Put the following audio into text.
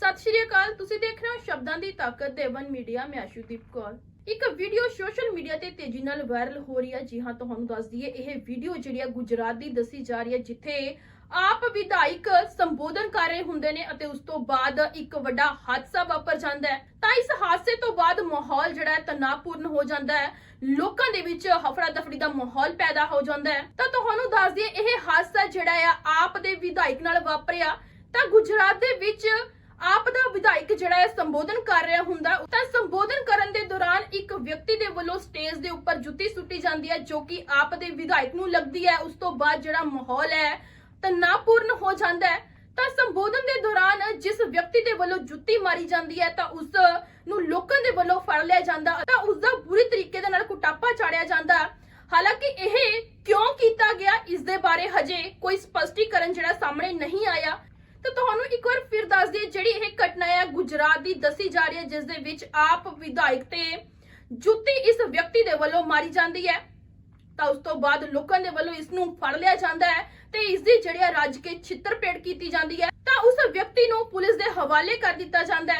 ਸਤਿ ਸ਼੍ਰੀ ਅਕਾਲ, ਤੁਸੀਂ ਦੇਖ ਰਹੇ ਹੋ ਸ਼ਬਦਾਂ ਦੀ ਤਾਕਤ ਦੇਵਨ ਮੀਡੀਆ, ਮੈਂ ਆਸ਼ੂਦੀਪ ਕੌਰ। ਇੱਕ ਵੀਡੀਓ ਸੋਸ਼ਲ ਮੀਡੀਆ ਤੇ ਤੇਜ਼ੀ ਨਾਲ ਵਾਇਰਲ ਹੋ ਰਹੀ ਹੈ। ਜੀ ਹਾਂ, ਤੁਹਾਨੂੰ ਦੱਸ ਦਈਏ, ਇਹ ਵੀਡੀਓ ਜਿਹੜੀ ਹੈ ਗੁਜਰਾਤ ਦੀ ਦੱਸੀ ਜਾ ਰਹੀ ਹੈ, ਜਿੱਥੇ ਆਪ ਵਿਧਾਇਕ ਸੰਬੋਧਨ ਕਰ ਰਹੇ ਹੁੰਦੇ ਨੇ ਅਤੇ ਉਸ ਤੋਂ ਬਾਅਦ ਇੱਕ ਵੱਡਾ ਹਾਦਸਾ ਵਾਪਰ ਜਾਂਦਾ ਹੈ। ਤਾਂ ਇਸ ਹਾਦਸੇ ਤੋਂ ਬਾਅਦ ਮਾਹੌਲ ਜਿਹੜਾ ਹੈ ਤਣਾਅਪੂਰਨ ਹੋ ਜਾਂਦਾ ਹੈ। ਲੋਕਾਂ ਦੇ ਵਿੱਚ ਹਫੜਾ ਦਫੜੀ ਦਾ ਮਾਹੌਲ ਪੈਦਾ ਹੋ ਜਾਂਦਾ ਹੈ। ਤਾਂ ਤੁਹਾਨੂੰ ਦੱਸ ਦਈਏ, ਇਹ ਹਾਦਸਾ ਜਿਹੜਾ ਆ ਆਪ ਦੇ ਵਿਧਾਇਕ ਨਾਲ ਵਾਪਰਿਆ। ਤਾਂ ਗੁਜਰਾਤ ਦੇ ਵਿੱਚ ਆਪ ਦਾ ਵਿਧਾਇਕ ਜਿਹੜਾ ਹੈ ਸੰਬੋਧਨ ਕਰ ਰਿਹਾ ਹੁੰਦਾ, ਤਾਂ ਸੰਬੋਧਨ ਕਰਨ ਦੇ ਦੌਰਾਨ ਇੱਕ ਵਿਅਕਤੀ ਦੇ ਵੱਲੋਂ ਸਟੇਜ ਦੇ ਉੱਪਰ ਜੁੱਤੀ ਸੁੱਟੀ ਜਾਂਦੀ ਹੈ, ਜੋ ਕਿ ਆਪ ਦੇ ਵਿਧਾਇਕ ਨੂੰ ਲੱਗਦੀ ਹੈ। ਉਸ ਤੋਂ ਬਾਅਦ ਜਿਹੜਾ ਮਾਹੌਲ ਹੈ ਤਣਾਅਪੂਰਨ ਹੋ ਜਾਂਦਾ ਹੈ। ਤਾਂ ਸੰਬੋਧਨ ਦੇ ਦੌਰਾਨ ਜਿਸ ਵਿਅਕਤੀ ਦੇ ਵੱਲੋਂ ਜੁੱਤੀ ਮਾਰੀ ਜਾਂਦੀ ਹੈ, ਤਾਂ ਉਸ ਨੂੰ ਲੋਕਾਂ ਦੇ ਵੱਲੋਂ ਫੜ ਲਿਆ ਜਾਂਦਾ। ਤਾਂ ਉਸ ਦਾ ਬੁਰੀ ਤਰੀਕੇ ਦੇ ਨਾਲ ਕੁਟਾਪਾ ਚਾੜਿਆ ਜਾਂਦਾ। ਹਾਲਾਂਕਿ ਇਹ ਕਿਉਂ ਕੀਤਾ ਗਿਆ, ਇਸ ਦੇ ਬਾਰੇ ਹਜੇ ਕੋਈ ਸਪਸ਼ਟੀਕਰਨ ਜਿਹੜਾ ਸਾਹਮਣੇ ਨਹੀਂ ਆਇਆ। ਤਾਂ ਤੁਹਾਨੂੰ ਇੱਕ ਵਾਰ ਫਿਰ ਦੱਸ ਦਈਏ ਜਿਹੜੀ ਇਹ ਘਟਨਾ ਹੈ ਗੁਜਰਾਤ ਦੀ ਦੱਸੀ ਜਾ ਰਹੀ ਹੈ, ਜਿਸ ਦੇ ਵਿੱਚ ਆਪ ਵਿਧਾਇਕ ਤੇ ਜੁੱਤੀ ਇਸ ਵਿਅਕਤੀ ਦੇ ਵੱਲੋਂ ਮਾਰੀ ਜਾਂਦੀ ਹੈ। ਤਾਂ ਉਸ ਤੋਂ ਬਾਅਦ ਲੋਕਾਂ ਦੇ ਵੱਲੋਂ ਇਸ ਨੂੰ ਫੜ ਲਿਆ ਜਾਂਦਾ ਹੈ ਤੇ ਇਸ ਦੀ ਜਿਹੜੀ ਹੈ ਰੱਜ ਕੇ ਛਿੱਤਰਪੇੜ ਕੀਤੀ ਜਾਂਦੀ ਹੈ। ਤਾਂ ਉਸ ਵਿਅਕਤੀ ਨੂੰ ਪੁਲਿਸ ਦੇ ਹਵਾਲੇ ਕਰ ਦਿੱਤਾ ਜਾਂਦਾ ਹੈ।